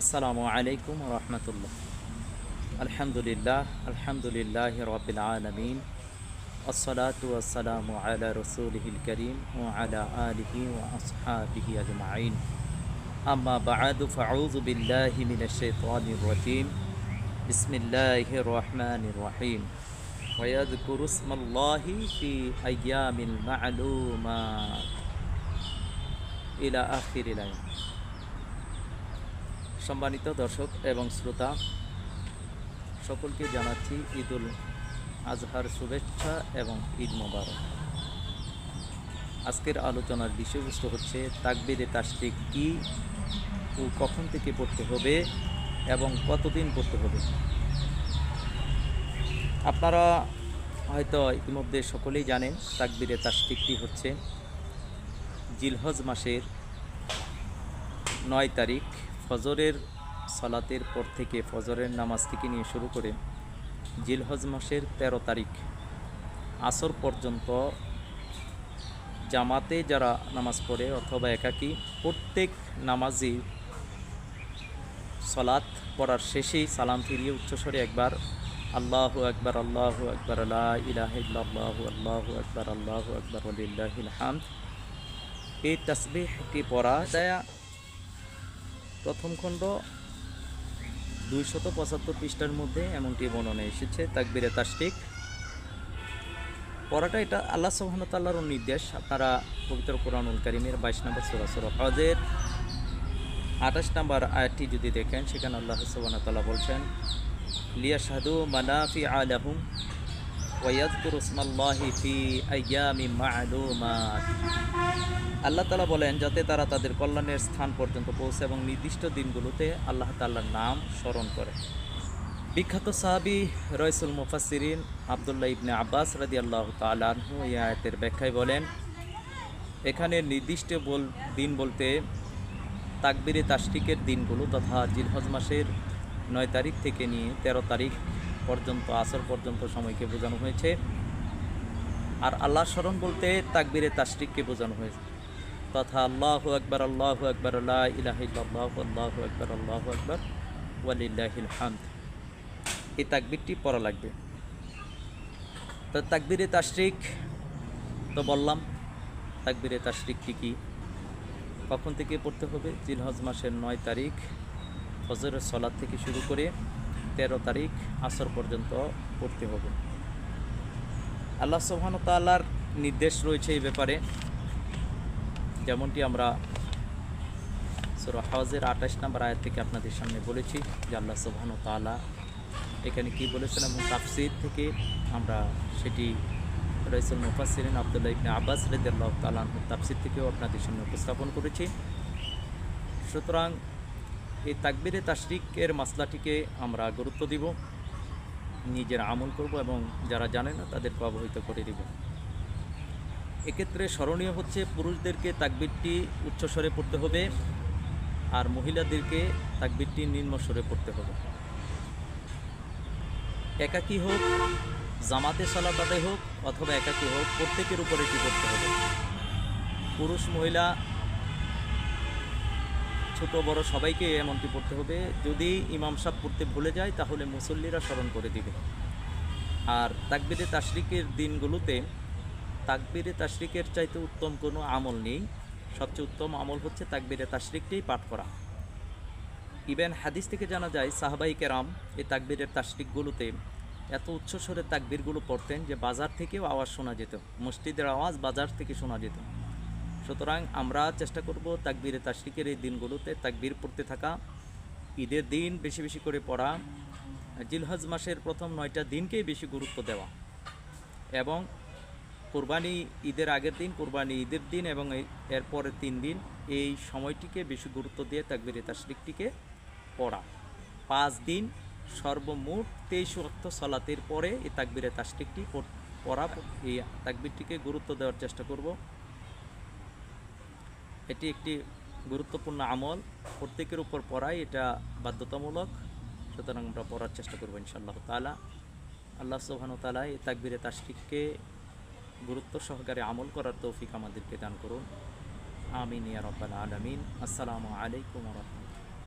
আসসালামু আলাইকুম রহমতুল্লাহ আলহামদুলিল্লাহ আলহামদুলিল্লাহ রবিল আলমিন আসসালাতু আসসালামু আলা রসুলহিল করিম ও আলা আলিহি ও আসহাবিহি আজমাইন আম্মা বাআদু ফাউযু বিল্লাহি মিনাশ শাইতানির রাজিম বিসমিল্লাহির রহমানির রহিম ويذكر اسم الله في أيام معلومات إلى آخر الآية সম্মানিত দর্শক এবং শ্রোতা, সকলকে জানাচ্ছি ঈদুল আজহার শুভেচ্ছা এবং ঈদ মোবারক। আজকের আলোচনার বিষয়বস্তু হচ্ছে তাকবিরে তাসরিক কি ও কখন থেকে পড়তে হবে এবং কতদিন পড়তে হবে। আপনারা হয়তো ইতিমধ্যে সকলেই জানেন তাকবিরে তাসরিকটি হচ্ছে জিলহজ মাসের নয় তারিখ ফজরের সালাতের পর থেকে ফজরের নামাজ থেকে নিয়ে শুরু করে জিলহজ মাসের ১৩ তারিখ আসর পর্যন্ত জামাতে যারা নামাজ পড়ে অথবা একাকী, প্রত্যেক নামাজি সলাৎ পড়ার শেষেই সালাম ফিরিয়ে উচ্চস্বরে একবার আল্লাহ একবার আল্লাহ একবার আল্লাহ ইলাহ আল্লাহ আল্লাহ একবার আল্লাহ একবার আলিল্লাহিল হামদ। এই তসবিহটি পড়া দেয়া প্রথম খণ্ড দুইশত পঁচাত্তর পৃষ্ঠার মধ্যে এমনটি বর্ণনা এসেছে, তাকবিরে তাস্টিক পড়াটা এটা আল্লাহ সুবাহতাল্লাহর নির্দেশ। আপনারা পবিত্র কোরআনুল করিমের বাইশ নম্বর সুরাসুর হজের আঠাশ নম্বর আয়াতটি যদি দেখেন, সেখানে আল্লাহ সুবাহতাল্লাহ বলছেন লিয়া সাধু মানাফি আলাহুম ওয়াদকুর উসমাল্লাহি ফি আয়ামি মা'লুমাত আল্লাহ তালা বলেন, যাতে তারা তাদের কল্যাণের স্থান পর্যন্ত পৌঁছে এবং নির্দিষ্ট দিনগুলোতে আল্লাহ তাল্লার নাম স্মরণ করে। বিখ্যাত সাহাবি রয়সুল মুফাসিরিন আবদুল্লাহ ইবনে আব্বাস রাদি আল্লাহ তালাহু এই আয়াতের ব্যাখ্যায় বলেন, এখানে নির্দিষ্ট বল, দিন বলতে তাকবিরে তাস্টিকের দিনগুলো তথা জিলহজ মাসের নয় তারিখ থেকে নিয়ে ১৩ তারিখ পর্যন্ত, আসর পর্যন্ত সময়কে বোঝানো হয়েছে। আর আল্লাহ স্মরণ বলতে তাকবিরে তাস্টিককে বোঝানো হয়েছে। তথা আল্লাহ আকবর আল্লাহ আকবর আল্লাহ ইলাহিল্লাহ আল্লাহ আকবর আল্লাহ আকবর, ওয়ালিল্লাহিল হামদ। এই তাকবিরটি পড়া লাগবে। তো তাকবিরে তাশরিক, তো বললাম, তাকবিরে তাশরিকটি কি? কখন থেকে পড়তে হবে? জিলহজ মাসের নয় তারিখ, ফজরের সলাদ থেকে শুরু করে তেরো তারিখ আসর পর্যন্ত পড়তে হবে। আল্লাহ সোহান তাল্লার নির্দেশ রয়েছে এই ব্যাপারে। যেমনটি আমরা সুরা হজের আঠাশ নম্বর আয়াত থেকে আপনাদের সামনে বলেছি যে আল্লাহ সোহান এখানে কি বলেছেন এবং তাফসির থেকে আমরা সেটি রইসুল মুফাসিরিন আবদুল্লাহ ইবনে আব্বাস রেদাল্লাহ তালাহ তাফসির থেকেও আপনাদের সামনে উপস্থাপন করেছি। সুতরাং এই তাকবিরে তাশরিকের মাসলাটিকে আমরা গুরুত্ব দিব, নিজের আমল করব এবং যারা জানে না তাদেরকে অবহিত করে দিব। এক্ষেত্রে স্মরণীয় হচ্ছে পুরুষদেরকে তাকবিরটি উচ্চস্বরে পড়তে হবে আর মহিলাদেরকে তাকবিরটি নিম্ন স্বরে পড়তে হবে। একাকী হোক, জামাতে আদায় হোক অথবা একাকী হোক, প্রত্যেকের উপর এটি করতে হবে। পুরুষ, মহিলা ছোট, বড় সবাইকে এমনটি পড়তে হবে। যদি ইমাম সাহ পড়তে ভুলে যায়, তাহলে মুসল্লিরা স্মরণ করে দিবে। আর তাকবিরে তাশরিকের দিনগুলোতে, তাকবিরে তাশরিকের চাইতে উত্তম কোনো আমল নেই। সবচেয়ে উত্তম আমল হচ্ছে তাকবিরে তাশরিকটাই পাঠ করা। ইভেন হাদিস থেকে জানা যায়, সাহাবাই কেরাম এই তাকবীরের তাশরিকগুলোতে এত উচ্চস্বরের তাকবিরগুলো পড়তেন যে বাজার থেকেও আওয়াজ শোনা যেত। মসজিদের আওয়াজ বাজার থেকে শোনা যেত। সুতরাং আমরা চেষ্টা করব তাকবীরে তাশরিকের এই দিনগুলোতে তাকবীর পড়তে থাকা। ঈদের দিন বেশি বেশি করে পড়া। জিলহজ মাসের প্রথম নয়টা দিনকেই বেশি গুরুত্ব দেওয়া। এবং কোরবানি ঈদের আগের দিন, কোরবানি ঈদের দিন এবং এরপরের তিন দিন এই সময়টিকে বেশি গুরুত্ব দিয়ে তাকবিরে তাশরিকটিকে পড়া। পাঁচ দিন সর্বমোট তেইশ অক্ত সলাতের পরে এই তাকবিরে তাশরিকটি পড়া এই তাকবিরটিকে গুরুত্ব দেওয়ার চেষ্টা করব। এটি একটি গুরুত্বপূর্ণ আমল। প্রত্যেকের উপর পড়াই এটা বাধ্যতামূলক। সুতরাং আমরা পড়ার চেষ্টা করব ইনশাআল্লাহ তালা আল্লাহ সোহান তালা এই তাকবিরে তাশরিককে গুরুত্ব সহকারে আমল করার তৌফিক আমাদেরকে দান করুন। আমিন ইয়া রব্বাল আলমিন। আসসালামু আলাইকুম রহমতুল্লাহ।